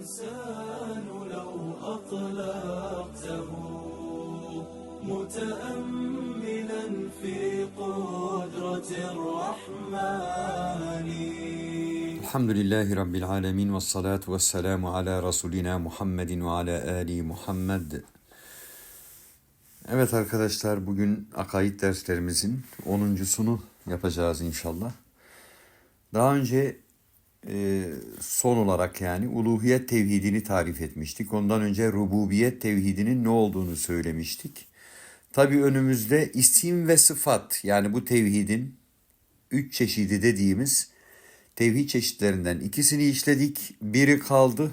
الإنسان لو أطلقته متأملا في قدرة الرحمن Elhamdülillahi Rabbil Alemin ve salatu ve selamu ala Resulina Muhammedin ve ala Ali Muhammed. Evet arkadaşlar bugün akaid derslerimizin 10.sunu yapacağız inşallah. Daha önce e, son olarak yani uluhiyet tevhidini tarif etmiştik. Ondan önce rububiyet tevhidinin ne olduğunu söylemiştik. Tabi önümüzde isim ve sıfat yani bu tevhidin üç çeşidi dediğimiz tevhid çeşitlerinden ikisini işledik. Biri kaldı.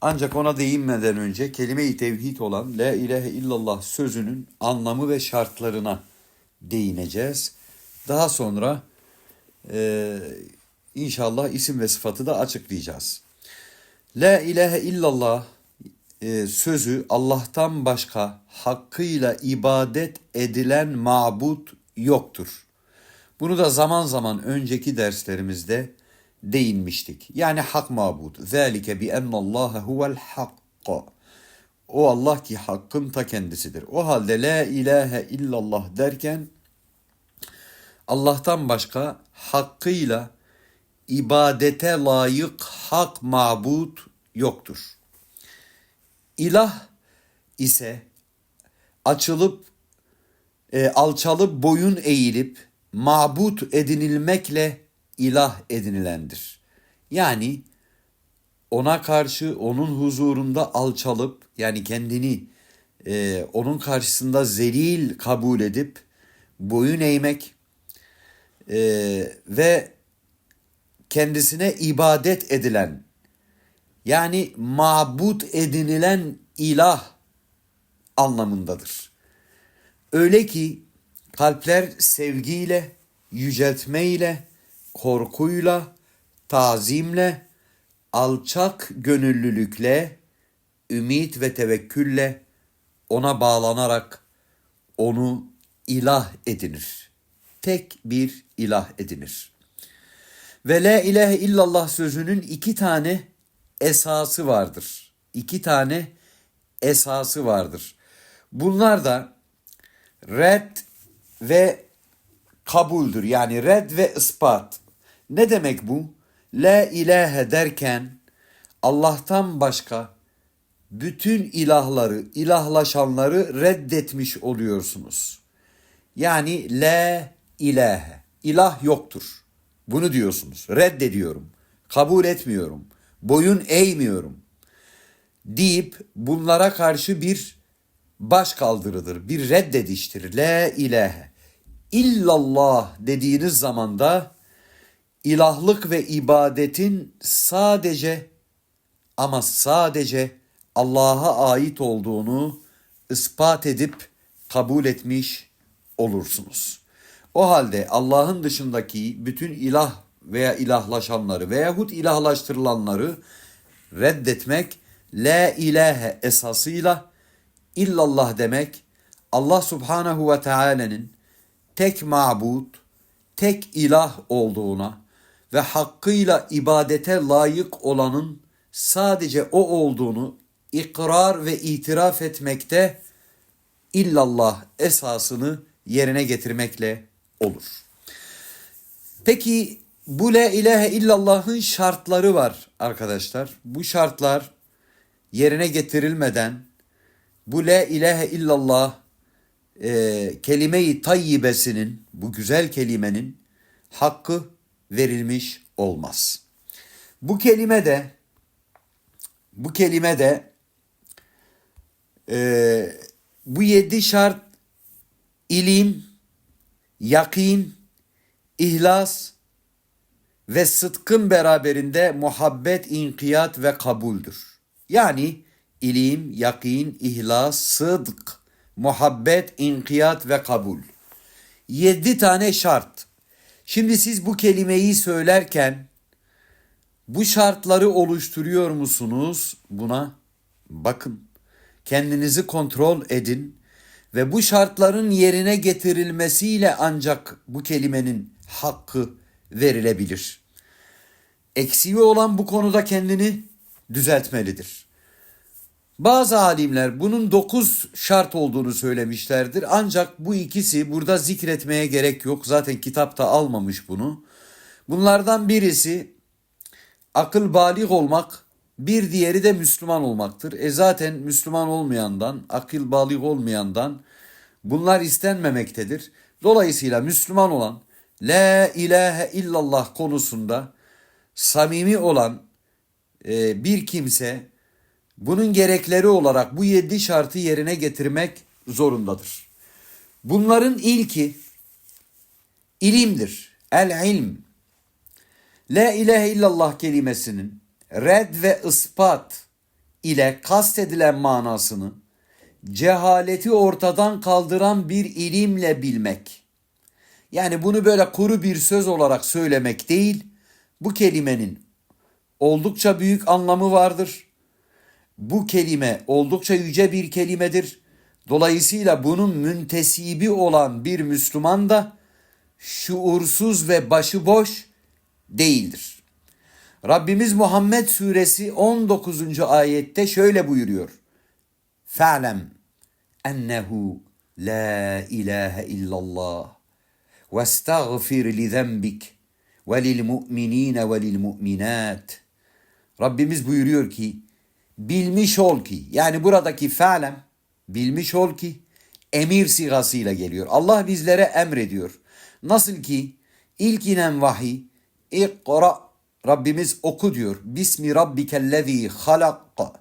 Ancak ona değinmeden önce kelime-i tevhid olan La ilahe illallah sözünün anlamı ve şartlarına değineceğiz. Daha sonra e, inşallah isim ve sıfatı da açıklayacağız. La ilahe illallah e, sözü Allah'tan başka hakkıyla ibadet edilen mabut yoktur. Bunu da zaman zaman önceki derslerimizde değinmiştik. Yani hak mabud. Zalike bi ennallâhe huvel hakka. O Allah ki hakkın ta kendisidir. O halde la ilahe illallah derken Allah'tan başka hakkıyla ibadete layık hak mabud yoktur. İlah ise açılıp e, alçalıp boyun eğilip mabut edinilmekle ilah edinilendir. Yani ona karşı onun huzurunda alçalıp yani kendini e, onun karşısında zelil kabul edip boyun eğmek e, ve kendisine ibadet edilen yani mabut edinilen ilah anlamındadır. Öyle ki kalpler sevgiyle, yüceltmeyle, korkuyla, tazimle, alçak gönüllülükle, ümit ve tevekkülle ona bağlanarak onu ilah edinir. Tek bir ilah edinir. Ve la ilahe illallah sözünün iki tane esası vardır. İki tane esası vardır. Bunlar da red ve kabuldür. Yani red ve ispat. Ne demek bu? La ilahe derken Allah'tan başka bütün ilahları, ilahlaşanları reddetmiş oluyorsunuz. Yani la ilahe, ilah yoktur. Bunu diyorsunuz. Reddediyorum, kabul etmiyorum, boyun eğmiyorum deyip bunlara karşı bir baş kaldırıdır, bir reddediştir. La ilahe. İllallah dediğiniz zaman da ilahlık ve ibadetin sadece ama sadece Allah'a ait olduğunu ispat edip kabul etmiş olursunuz. O halde Allah'ın dışındaki bütün ilah veya ilahlaşanları veyahut ilahlaştırılanları reddetmek la ilahe esasıyla illallah demek Allah subhanahu ve teala'nın tek mabut, tek ilah olduğuna ve hakkıyla ibadete layık olanın sadece o olduğunu ikrar ve itiraf etmekte illallah esasını yerine getirmekle olur. Peki bu la ilahe illallah'ın şartları var arkadaşlar. Bu şartlar yerine getirilmeden bu la ilahe illallah e, kelime-i tayyibesinin bu güzel kelimenin hakkı verilmiş olmaz. Bu kelime de bu kelime de e, bu yedi şart ilim, yakin, ihlas ve sıdkın beraberinde muhabbet, inkiyat ve kabuldür. Yani ilim, yakin, ihlas, sıdk, muhabbet, inkiyat ve kabul. Yedi tane şart. Şimdi siz bu kelimeyi söylerken bu şartları oluşturuyor musunuz? Buna bakın. Kendinizi kontrol edin ve bu şartların yerine getirilmesiyle ancak bu kelimenin hakkı verilebilir. Eksiği olan bu konuda kendini düzeltmelidir. Bazı alimler bunun dokuz şart olduğunu söylemişlerdir. Ancak bu ikisi burada zikretmeye gerek yok. Zaten kitapta almamış bunu. Bunlardan birisi akıl balik olmak, bir diğeri de Müslüman olmaktır. E zaten Müslüman olmayandan, akıl balik olmayandan bunlar istenmemektedir. Dolayısıyla Müslüman olan La ilahe illallah konusunda samimi olan e, bir kimse bunun gerekleri olarak bu yedi şartı yerine getirmek zorundadır. Bunların ilki ilimdir. El ilm. La ilahe illallah kelimesinin red ve ispat ile kastedilen manasını cehaleti ortadan kaldıran bir ilimle bilmek. Yani bunu böyle kuru bir söz olarak söylemek değil, bu kelimenin oldukça büyük anlamı vardır. Bu kelime oldukça yüce bir kelimedir. Dolayısıyla bunun müntesibi olan bir Müslüman da şuursuz ve başıboş değildir. Rabbimiz Muhammed suresi 19. ayette şöyle buyuruyor. Fe'lem ennehu la ilahe illallah ve estağfir li zenbik ve lil mu'minine ve lil mu'minat. Rabbimiz buyuruyor ki bilmiş ol ki yani buradaki fe'lem bilmiş ol ki emir sigasıyla geliyor. Allah bizlere emrediyor. Nasıl ki ilk inen vahiy ikra Rabbimiz oku diyor. Bismi rabbikellezî halakka.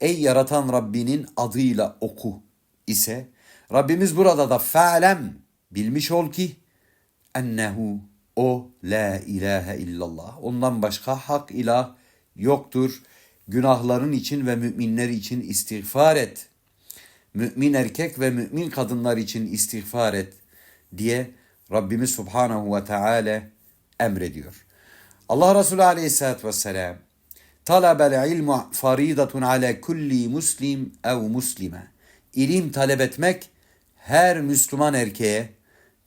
Ey yaratan Rabbinin adıyla oku ise Rabbimiz burada da fe'lem bilmiş ol ki ennehu o la ilahe illallah. Ondan başka hak ilah yoktur. Günahların için ve müminler için istiğfar et. Mümin erkek ve mümin kadınlar için istiğfar et diye Rabbimiz Subhanahu ve Teala emrediyor. Allah Resulü Aleyhisselatü Vesselam talabel ilmu faridatun ala kulli muslim ev muslime. İlim talep etmek her Müslüman erkeğe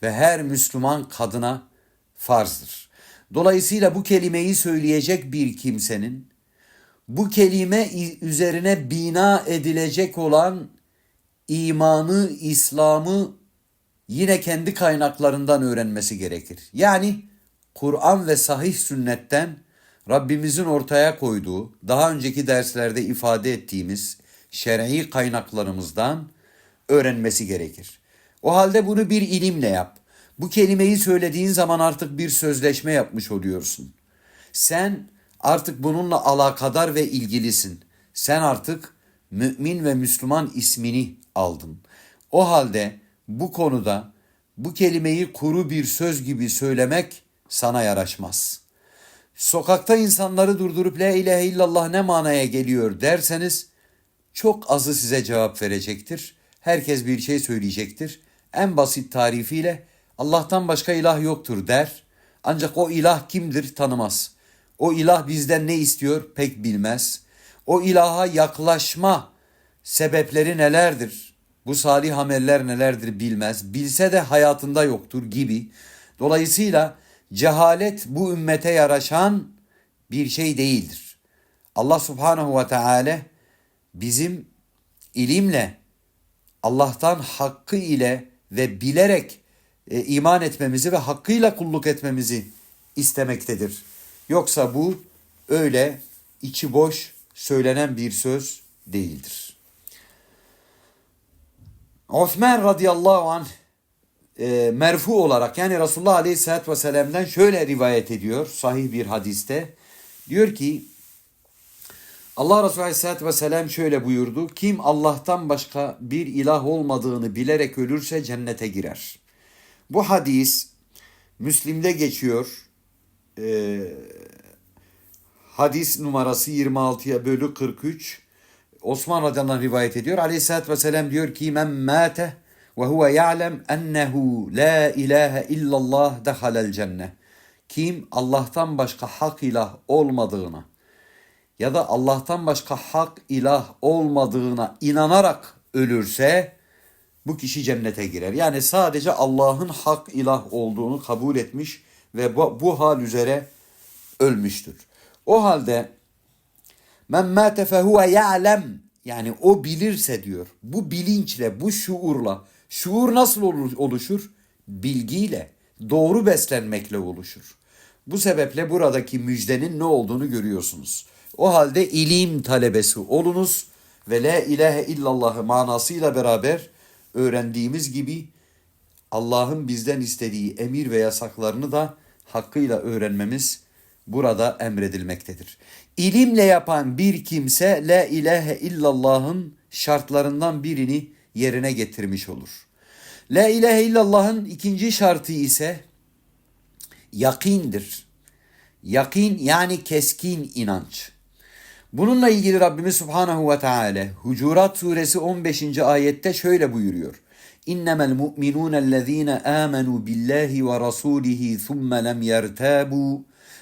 ve her Müslüman kadına farzdır. Dolayısıyla bu kelimeyi söyleyecek bir kimsenin bu kelime üzerine bina edilecek olan imanı, İslam'ı yine kendi kaynaklarından öğrenmesi gerekir. Yani Kur'an ve sahih sünnetten Rabbimizin ortaya koyduğu, daha önceki derslerde ifade ettiğimiz şer'i kaynaklarımızdan öğrenmesi gerekir. O halde bunu bir ilimle yap. Bu kelimeyi söylediğin zaman artık bir sözleşme yapmış oluyorsun. Sen artık bununla alakadar ve ilgilisin. Sen artık mümin ve Müslüman ismini aldın. O halde bu konuda bu kelimeyi kuru bir söz gibi söylemek sana yaraşmaz. Sokakta insanları durdurup la ilahe illallah ne manaya geliyor derseniz çok azı size cevap verecektir. Herkes bir şey söyleyecektir. En basit tarifiyle Allah'tan başka ilah yoktur der. Ancak o ilah kimdir tanımaz. O ilah bizden ne istiyor pek bilmez. O ilaha yaklaşma sebepleri nelerdir? Bu salih ameller nelerdir bilmez. Bilse de hayatında yoktur gibi. Dolayısıyla cehalet bu ümmete yaraşan bir şey değildir. Allah subhanahu ve teala bizim ilimle Allah'tan hakkı ile ve bilerek e, iman etmemizi ve hakkıyla kulluk etmemizi istemektedir. Yoksa bu öyle içi boş söylenen bir söz değildir. Osman radıyallahu anh e, merfu olarak yani Resulullah aleyhissalatü vesselam'dan şöyle rivayet ediyor sahih bir hadiste. Diyor ki Allah Resulü aleyhissalatü vesselam şöyle buyurdu. Kim Allah'tan başka bir ilah olmadığını bilerek ölürse cennete girer. Bu hadis Müslim'de geçiyor. Ee, hadis numarası 26'ya bölü 43. Osman radıyallahu anh rivayet ediyor. Aleyhissalatü vesselam diyor ki men mâte ve huve ya'lem ennehu la ilahe illallah dehalel cennet. Kim Allah'tan başka hak ilah olmadığına ya da Allah'tan başka hak ilah olmadığına inanarak ölürse bu kişi cennete girer. Yani sadece Allah'ın hak ilah olduğunu kabul etmiş ve bu, bu hal üzere ölmüştür. O halde Men mâte fehuve ya'lem. Yani o bilirse diyor. Bu bilinçle, bu şuurla. Şuur nasıl olur- oluşur? Bilgiyle, doğru beslenmekle oluşur. Bu sebeple buradaki müjdenin ne olduğunu görüyorsunuz. O halde ilim talebesi olunuz ve la ilahe illallahı manasıyla beraber öğrendiğimiz gibi Allah'ın bizden istediği emir ve yasaklarını da hakkıyla öğrenmemiz burada emredilmektedir. İlimle yapan bir kimse la ilahe illallah'ın şartlarından birini yerine getirmiş olur. La ilahe illallah'ın ikinci şartı ise yakindir. Yakin yani keskin inanç. Bununla ilgili Rabbimiz Subhanahu ve Teala Hucurat suresi 15. ayette şöyle buyuruyor. İnnemel mu'minûnellezîne âmenû billahi ve rasûlihi thumme lem yertâbû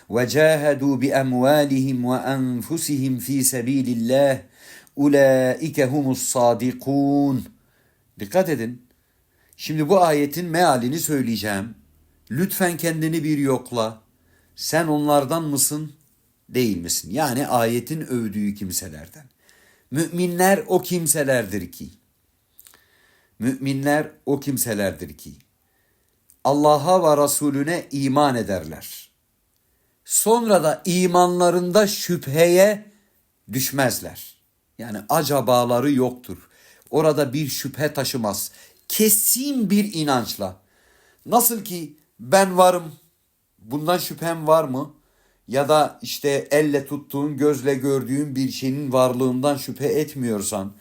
ve cahadû bi emvâlihim ve enfusihim fî sebîlillah ulaike humus sadikûn. Dikkat edin. Şimdi bu ayetin mealini söyleyeceğim. Lütfen kendini bir yokla. Sen onlardan mısın, değil misin? Yani ayetin övdüğü kimselerden. Müminler o kimselerdir ki. Müminler o kimselerdir ki. Allah'a ve Resulüne iman ederler. Sonra da imanlarında şüpheye düşmezler. Yani acabaları yoktur. Orada bir şüphe taşımaz. Kesin bir inançla. Nasıl ki ben varım, bundan şüphem var mı? Ya da işte elle tuttuğun, gözle gördüğün bir şeyin varlığından şüphe etmiyorsan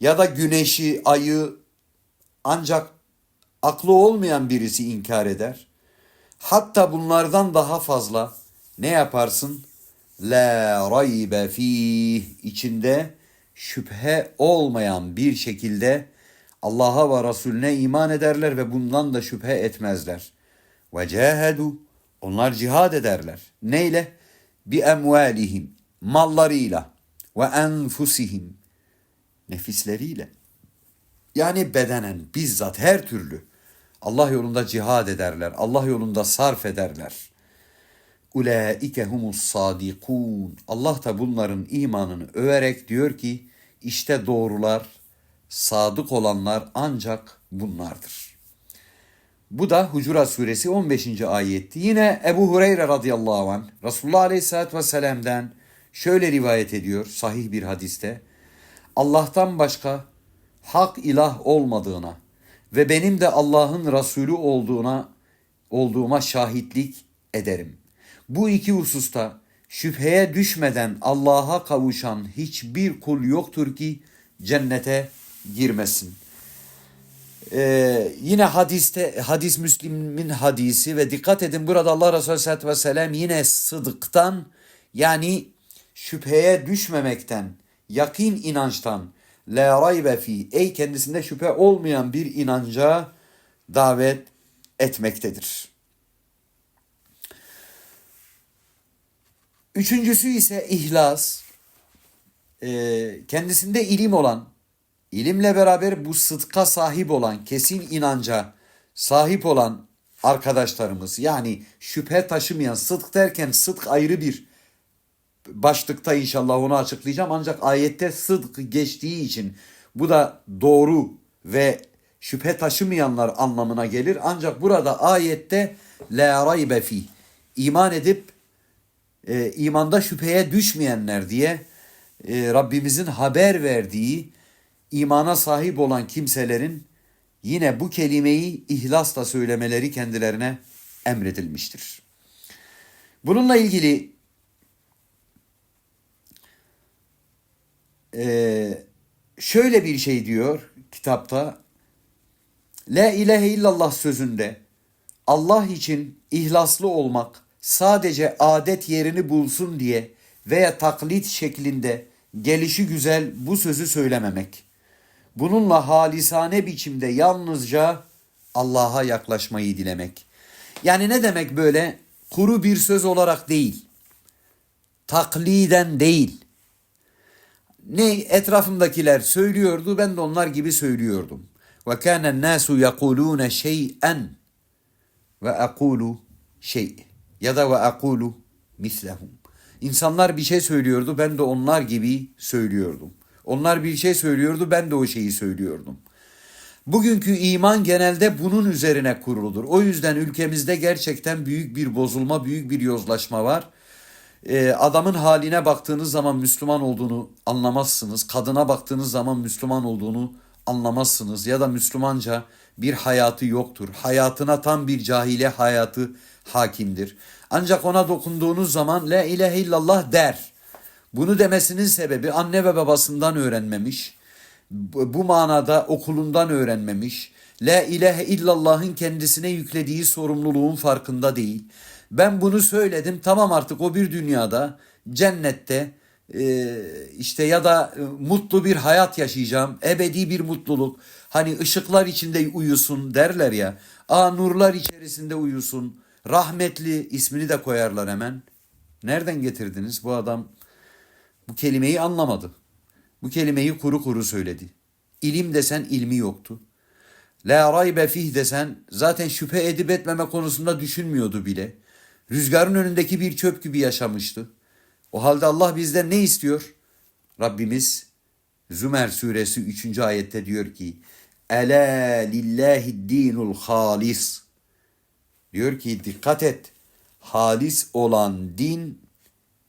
ya da güneşi, ayı ancak aklı olmayan birisi inkar eder. Hatta bunlardan daha fazla ne yaparsın? La raybe fih içinde şüphe olmayan bir şekilde Allah'a ve Resulüne iman ederler ve bundan da şüphe etmezler. Ve cahedu onlar cihad ederler. Neyle? Bi emvalihim mallarıyla ve enfusihim nefisleriyle. Yani bedenen bizzat her türlü Allah yolunda cihad ederler. Allah yolunda sarf ederler. Ulaike humus sadikun. Allah da bunların imanını överek diyor ki işte doğrular, sadık olanlar ancak bunlardır. Bu da Hucurat suresi 15. ayetti. Yine Ebu Hureyre radıyallahu anh Resulullah aleyhissalatü vesselam'dan şöyle rivayet ediyor sahih bir hadiste. Allah'tan başka hak ilah olmadığına ve benim de Allah'ın Resulü olduğuna olduğuma şahitlik ederim. Bu iki hususta şüpheye düşmeden Allah'a kavuşan hiçbir kul yoktur ki cennete girmesin. Ee, yine hadiste hadis Müslim'in hadisi ve dikkat edin burada Allah Resulü Aleyhisselatü Vesselam yine sıdıktan yani şüpheye düşmemekten, yakin inançtan, la raybe fi ey kendisinde şüphe olmayan bir inanca davet etmektedir. Üçüncüsü ise ihlas. Ee, kendisinde ilim olan, ilimle beraber bu sıdka sahip olan, kesin inanca sahip olan arkadaşlarımız yani şüphe taşımayan sıdk derken sıdk ayrı bir başlıkta inşallah onu açıklayacağım. Ancak ayette sıdk geçtiği için bu da doğru ve şüphe taşımayanlar anlamına gelir. Ancak burada ayette la raybe fi iman edip e, imanda şüpheye düşmeyenler diye e, Rabbimizin haber verdiği imana sahip olan kimselerin yine bu kelimeyi ihlasla söylemeleri kendilerine emredilmiştir. Bununla ilgili e, şöyle bir şey diyor kitapta. La ilahe illallah sözünde Allah için ihlaslı olmak sadece adet yerini bulsun diye veya taklit şeklinde gelişi güzel bu sözü söylememek. Bununla halisane biçimde yalnızca Allah'a yaklaşmayı dilemek. Yani ne demek böyle? Kuru bir söz olarak değil. Takliden değil. Ne etrafımdakiler söylüyordu ben de onlar gibi söylüyordum. Ve kânen nâsu yekulûne şey'en ve ekulu şey ya da ve ekulu mislehum. İnsanlar bir şey söylüyordu, ben de onlar gibi söylüyordum. Onlar bir şey söylüyordu, ben de o şeyi söylüyordum. Bugünkü iman genelde bunun üzerine kuruludur. O yüzden ülkemizde gerçekten büyük bir bozulma, büyük bir yozlaşma var. Ee, adamın haline baktığınız zaman Müslüman olduğunu anlamazsınız. Kadına baktığınız zaman Müslüman olduğunu anlamazsınız. Ya da Müslümanca bir hayatı yoktur. Hayatına tam bir cahile hayatı hakimdir. Ancak ona dokunduğunuz zaman la ilahe illallah der. Bunu demesinin sebebi anne ve babasından öğrenmemiş. Bu manada okulundan öğrenmemiş. La ilahe illallah'ın kendisine yüklediği sorumluluğun farkında değil. Ben bunu söyledim tamam artık o bir dünyada cennette e, işte ya da e, mutlu bir hayat yaşayacağım. Ebedi bir mutluluk. Hani ışıklar içinde uyusun derler ya. Aa nurlar içerisinde uyusun. Rahmetli ismini de koyarlar hemen. Nereden getirdiniz? Bu adam bu kelimeyi anlamadı. Bu kelimeyi kuru kuru söyledi. İlim desen ilmi yoktu. La raybe fih desen zaten şüphe edip etmeme konusunda düşünmüyordu bile. Rüzgarın önündeki bir çöp gibi yaşamıştı. O halde Allah bizden ne istiyor? Rabbimiz Zümer suresi 3. ayette diyor ki Ela lillahi dinul halis. Diyor ki dikkat et. Halis olan din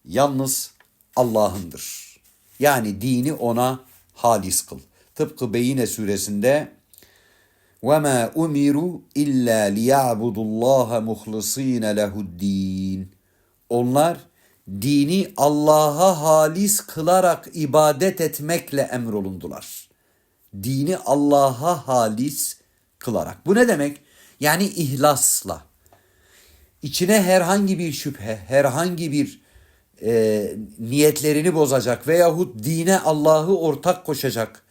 yalnız Allah'ındır. Yani dini ona halis kıl. Tıpkı Beyine suresinde وَمَا اُمِرُوا اِلَّا لِيَعْبُدُوا اللّٰهَ مُخْلِص۪ينَ لَهُ الدِّينَ Onlar dini Allah'a halis kılarak ibadet etmekle emrolundular. Dini Allah'a halis kılarak. Bu ne demek? Yani ihlasla. İçine herhangi bir şüphe, herhangi bir e, niyetlerini bozacak veyahut dine Allah'ı ortak koşacak,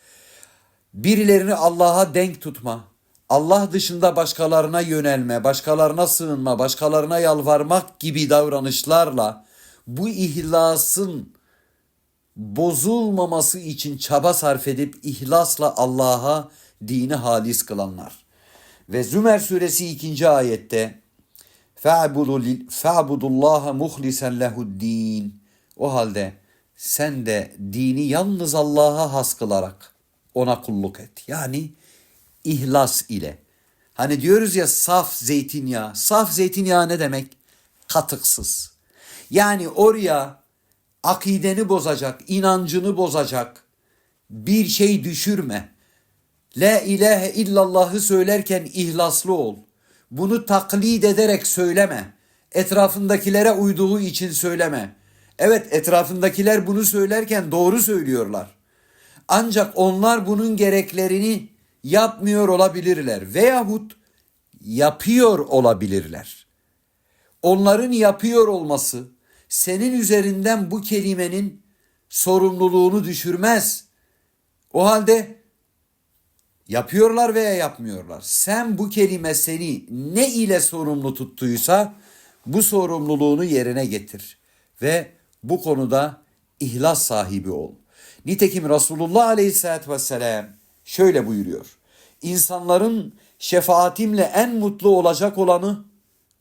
birilerini Allah'a denk tutma, Allah dışında başkalarına yönelme, başkalarına sığınma, başkalarına yalvarmak gibi davranışlarla bu ihlasın bozulmaması için çaba sarf edip ihlasla Allah'a dini halis kılanlar. Ve Zümer suresi 2. ayette Fe'budullaha muhlisen lehuddin. O halde sen de dini yalnız Allah'a has kılarak ona kulluk et. Yani ihlas ile. Hani diyoruz ya saf zeytinyağı. Saf zeytinyağı ne demek? Katıksız. Yani oraya akideni bozacak, inancını bozacak bir şey düşürme. La ilahe illallahı söylerken ihlaslı ol. Bunu taklit ederek söyleme. Etrafındakilere uyduğu için söyleme. Evet etrafındakiler bunu söylerken doğru söylüyorlar. Ancak onlar bunun gereklerini yapmıyor olabilirler veyahut yapıyor olabilirler. Onların yapıyor olması senin üzerinden bu kelimenin sorumluluğunu düşürmez. O halde yapıyorlar veya yapmıyorlar. Sen bu kelime seni ne ile sorumlu tuttuysa bu sorumluluğunu yerine getir ve bu konuda ihlas sahibi ol. Nitekim Resulullah Aleyhisselatü Vesselam şöyle buyuruyor. İnsanların şefaatimle en mutlu olacak olanı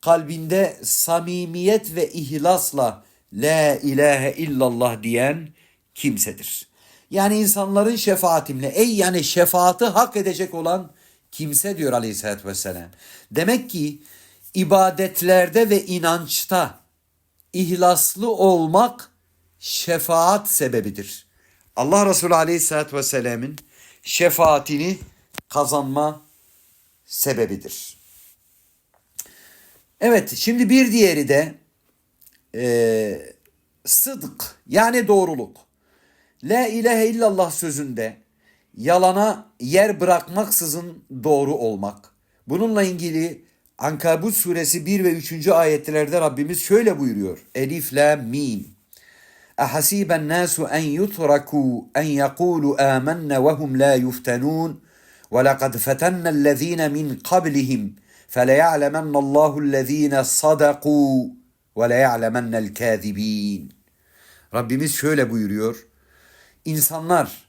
kalbinde samimiyet ve ihlasla la ilahe illallah diyen kimsedir. Yani insanların şefaatimle ey yani şefaati hak edecek olan kimse diyor aleyhissalatü vesselam. Demek ki ibadetlerde ve inançta ihlaslı olmak şefaat sebebidir. Allah Resulü aleyhissalatü vesselamın şefaatini kazanma sebebidir. Evet şimdi bir diğeri de e, sıdk yani doğruluk. La ilahe illallah sözünde yalana yer bırakmaksızın doğru olmak. Bununla ilgili Ankabut suresi 1 ve 3. ayetlerde Rabbimiz şöyle buyuruyor. Elif la mim. Ahasiben nasu en yutraku en yekulu amennâ ve hum la yuftenun. وَلَقَدْ فَتَنَّ الَّذ۪ينَ مِنْ قَبْلِهِمْ فَلَيَعْلَمَنَّ اللّٰهُ الَّذ۪ينَ صَدَقُوا وَلَيَعْلَمَنَّ الْكَاذِب۪ينَ Rabbimiz şöyle buyuruyor. İnsanlar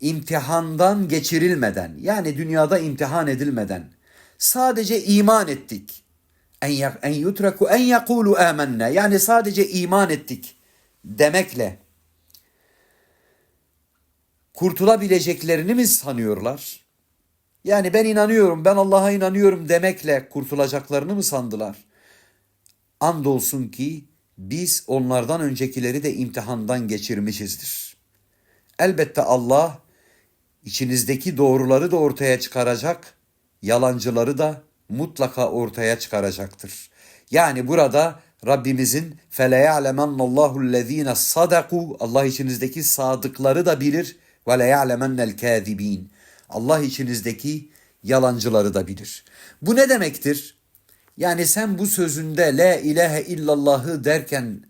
imtihandan geçirilmeden yani dünyada imtihan edilmeden sadece iman ettik. En, en yutraku en yekulu amennâ yani sadece iman ettik demekle kurtulabileceklerini mi sanıyorlar? Yani ben inanıyorum, ben Allah'a inanıyorum demekle kurtulacaklarını mı sandılar? Andolsun ki biz onlardan öncekileri de imtihandan geçirmişizdir. Elbette Allah içinizdeki doğruları da ortaya çıkaracak, yalancıları da mutlaka ortaya çıkaracaktır. Yani burada Rabbimizin fele ya'lemennallahu lezine sadaku Allah içinizdeki sadıkları da bilir ve le ya'lemennel. Allah içinizdeki yalancıları da bilir. Bu ne demektir? Yani sen bu sözünde la ilahe illallahı derken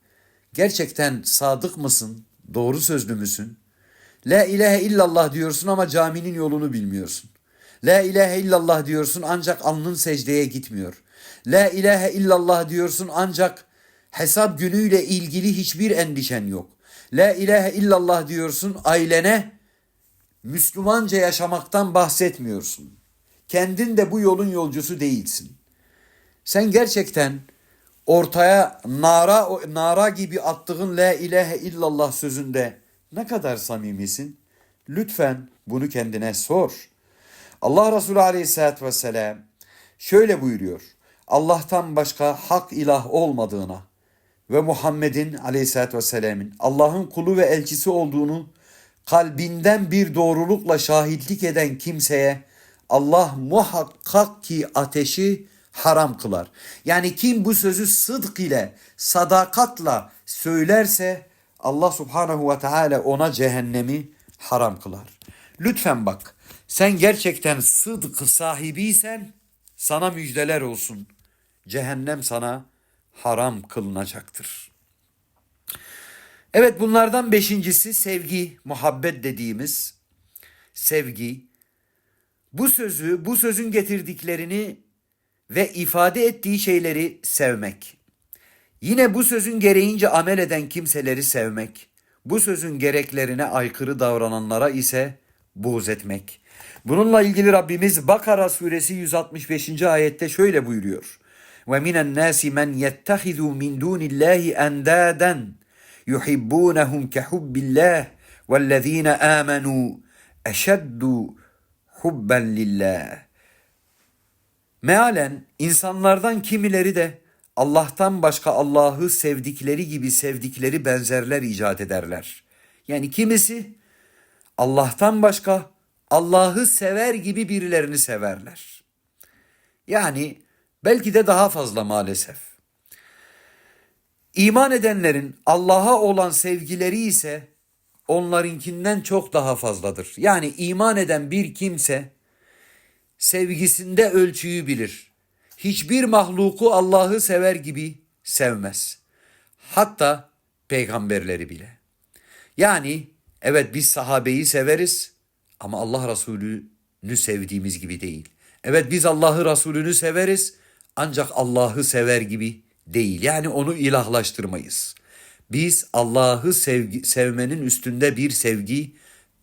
gerçekten sadık mısın? Doğru sözlü müsün? La ilahe illallah diyorsun ama caminin yolunu bilmiyorsun. La ilahe illallah diyorsun ancak alnın secdeye gitmiyor. La ilahe illallah diyorsun ancak hesap günüyle ilgili hiçbir endişen yok. La ilahe illallah diyorsun ailene Müslümanca yaşamaktan bahsetmiyorsun. Kendin de bu yolun yolcusu değilsin. Sen gerçekten ortaya nara nara gibi attığın la ilahe illallah sözünde ne kadar samimisin? Lütfen bunu kendine sor. Allah Resulü Aleyhisselatü Vesselam şöyle buyuruyor. Allah'tan başka hak ilah olmadığına ve Muhammed'in Aleyhisselatü Vesselam'ın Allah'ın kulu ve elçisi olduğunu kalbinden bir doğrulukla şahitlik eden kimseye Allah muhakkak ki ateşi haram kılar. Yani kim bu sözü sıdk ile, sadakatla söylerse Allah subhanahu ve teala ona cehennemi haram kılar. Lütfen bak sen gerçekten sıdk sahibiysen sana müjdeler olsun. Cehennem sana haram kılınacaktır. Evet bunlardan beşincisi sevgi, muhabbet dediğimiz sevgi. Bu sözü, bu sözün getirdiklerini ve ifade ettiği şeyleri sevmek. Yine bu sözün gereğince amel eden kimseleri sevmek. Bu sözün gereklerine aykırı davrananlara ise buğz etmek. Bununla ilgili Rabbimiz Bakara suresi 165. ayette şöyle buyuruyor. Ve minen nasi men yettehizu min dunillahi endaden yuhibbunahum kehubbillah vellezine amenu eşeddu hubben lillah. Mealen insanlardan kimileri de Allah'tan başka Allah'ı sevdikleri gibi sevdikleri benzerler icat ederler. Yani kimisi Allah'tan başka Allah'ı sever gibi birilerini severler. Yani belki de daha fazla maalesef. İman edenlerin Allah'a olan sevgileri ise onlarınkinden çok daha fazladır. Yani iman eden bir kimse sevgisinde ölçüyü bilir. Hiçbir mahluku Allah'ı sever gibi sevmez. Hatta peygamberleri bile. Yani evet biz sahabeyi severiz ama Allah Resulü'nü sevdiğimiz gibi değil. Evet biz Allah'ı Resulü'nü severiz ancak Allah'ı sever gibi değil. Yani onu ilahlaştırmayız. Biz Allah'ı sevgi, sevmenin üstünde bir sevgi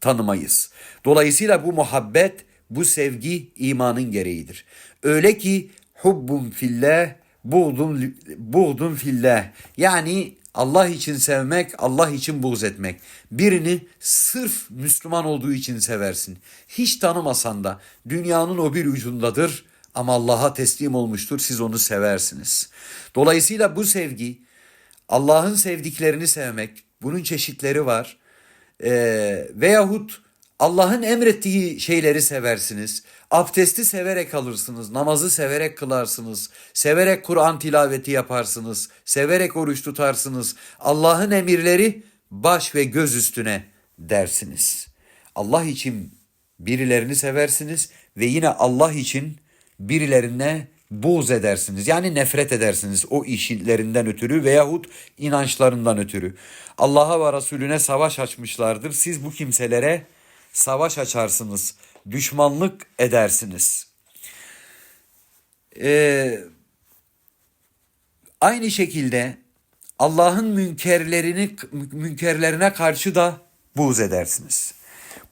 tanımayız. Dolayısıyla bu muhabbet, bu sevgi imanın gereğidir. Öyle ki hubbun fillah, buğdun, buğdun fillah. Yani Allah için sevmek, Allah için buğz etmek. Birini sırf Müslüman olduğu için seversin. Hiç tanımasan da dünyanın o bir ucundadır ama Allah'a teslim olmuştur. Siz onu seversiniz. Dolayısıyla bu sevgi Allah'ın sevdiklerini sevmek, bunun çeşitleri var. Ee, veyahut Allah'ın emrettiği şeyleri seversiniz. Abdesti severek alırsınız, namazı severek kılarsınız, severek Kur'an tilaveti yaparsınız, severek oruç tutarsınız. Allah'ın emirleri baş ve göz üstüne dersiniz. Allah için birilerini seversiniz ve yine Allah için birilerine buğz edersiniz. Yani nefret edersiniz o işlerinden ötürü veyahut inançlarından ötürü. Allah'a ve Resulüne savaş açmışlardır. Siz bu kimselere savaş açarsınız. Düşmanlık edersiniz. Ee, aynı şekilde Allah'ın münkerlerini münkerlerine karşı da buğz edersiniz.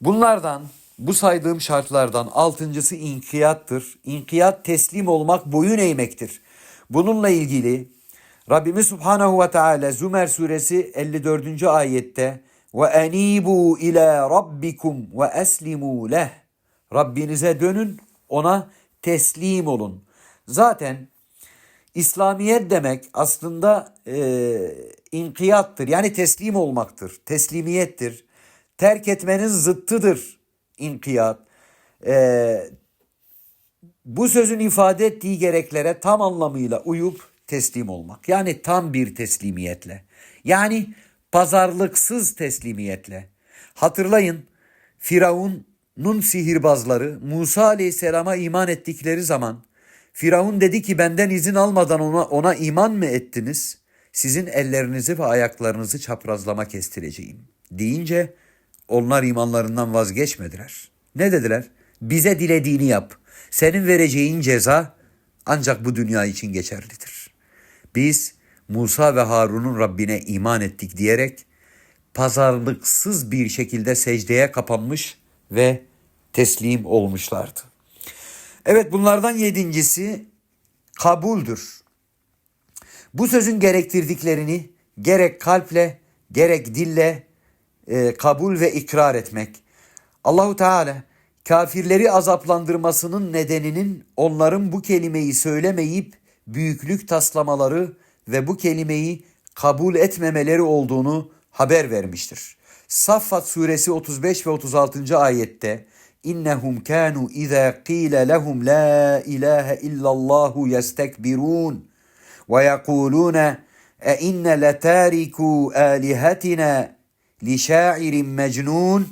Bunlardan bu saydığım şartlardan altıncısı inkiyattır. İnkiyat teslim olmak, boyun eğmektir. Bununla ilgili Rabbimiz Subhanahu ve Teala Zümer suresi 54. ayette ve enibu ila rabbikum ve eslimu leh. Rabbinize dönün, ona teslim olun. Zaten İslamiyet demek aslında e, inkiyattır. Yani teslim olmaktır. Teslimiyettir. Terk etmenin zıttıdır inkiyat. E, bu sözün ifade ettiği gereklere tam anlamıyla uyup teslim olmak. Yani tam bir teslimiyetle. Yani pazarlıksız teslimiyetle. Hatırlayın Firavun'un sihirbazları Musa Aleyhisselam'a iman ettikleri zaman Firavun dedi ki benden izin almadan ona, ona iman mı ettiniz? Sizin ellerinizi ve ayaklarınızı çaprazlama kestireceğim. Deyince onlar imanlarından vazgeçmediler. Ne dediler? Bize dilediğini yap. Senin vereceğin ceza ancak bu dünya için geçerlidir. Biz Musa ve Harun'un Rabbine iman ettik diyerek pazarlıksız bir şekilde secdeye kapanmış ve teslim olmuşlardı. Evet bunlardan yedincisi kabuldür. Bu sözün gerektirdiklerini gerek kalple gerek dille e, kabul ve ikrar etmek. Allahu Teala kafirleri azaplandırmasının nedeninin onların bu kelimeyi söylemeyip büyüklük taslamaları ve bu kelimeyi kabul etmemeleri olduğunu haber vermiştir. Saffat suresi 35 ve 36. ayette innehum kanu iza qila lehum la ilahe illallah yestekbirun ve yekulun e inne letariku alihatina li şairin mecnun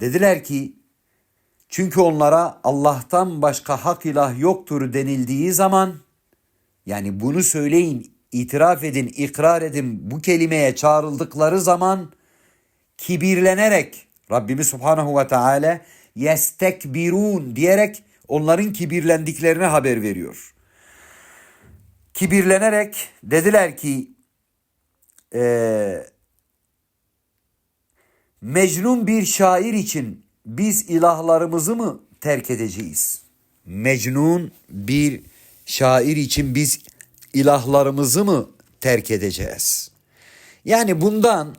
dediler ki çünkü onlara Allah'tan başka hak ilah yoktur denildiği zaman yani bunu söyleyin, itiraf edin, ikrar edin bu kelimeye çağrıldıkları zaman kibirlenerek Rabbimiz Subhanahu ve Teala yestekbirun diyerek onların kibirlendiklerini haber veriyor. Kibirlenerek dediler ki eee Mecnun bir şair için biz ilahlarımızı mı terk edeceğiz? Mecnun bir şair için biz ilahlarımızı mı terk edeceğiz? Yani bundan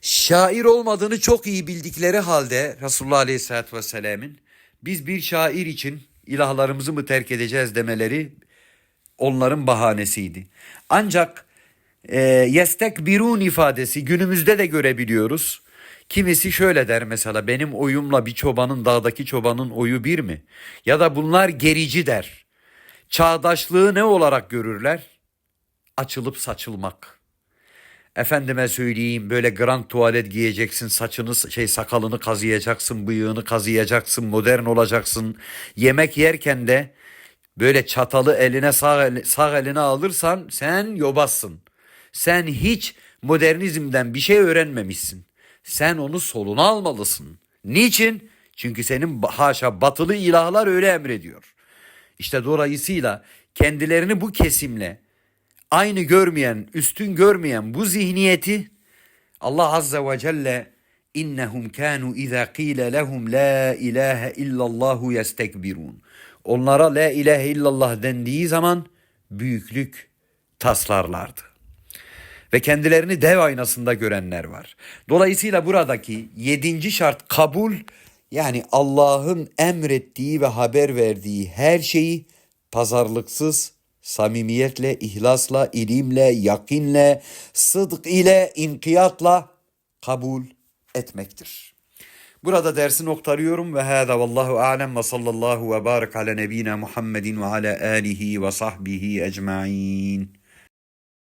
şair olmadığını çok iyi bildikleri halde Resulullah Aleyhisselatü Vesselam'ın biz bir şair için ilahlarımızı mı terk edeceğiz demeleri onların bahanesiydi. Ancak e, yestekbirun ifadesi günümüzde de görebiliyoruz. Kimisi şöyle der mesela benim oyumla bir çobanın dağdaki çobanın oyu bir mi? Ya da bunlar gerici der. Çağdaşlığı ne olarak görürler? Açılıp saçılmak. Efendime söyleyeyim böyle grand tuvalet giyeceksin, saçını şey sakalını kazıyacaksın, bıyığını kazıyacaksın, modern olacaksın. Yemek yerken de böyle çatalı eline sağ, sağ eline alırsan sen yobazsın. Sen hiç modernizmden bir şey öğrenmemişsin. Sen onu soluna almalısın. Niçin? Çünkü senin haşa batılı ilahlar öyle emrediyor. İşte dolayısıyla kendilerini bu kesimle aynı görmeyen, üstün görmeyen bu zihniyeti Allah Azze ve Celle innehum kanu iza qila lehum la ilahe illallah yestekbirun. Onlara la ilahe illallah dendiği zaman büyüklük taslarlardı ve kendilerini dev aynasında görenler var. Dolayısıyla buradaki yedinci şart kabul yani Allah'ın emrettiği ve haber verdiği her şeyi pazarlıksız, samimiyetle, ihlasla, ilimle, yakinle, sıdk ile, inkiyatla kabul etmektir. Burada dersi noktalıyorum ve hâzâ vallahu a'lem ve sallallahu ve barik ala nebina Muhammedin ve ala alihi ve sahbihi ecmain.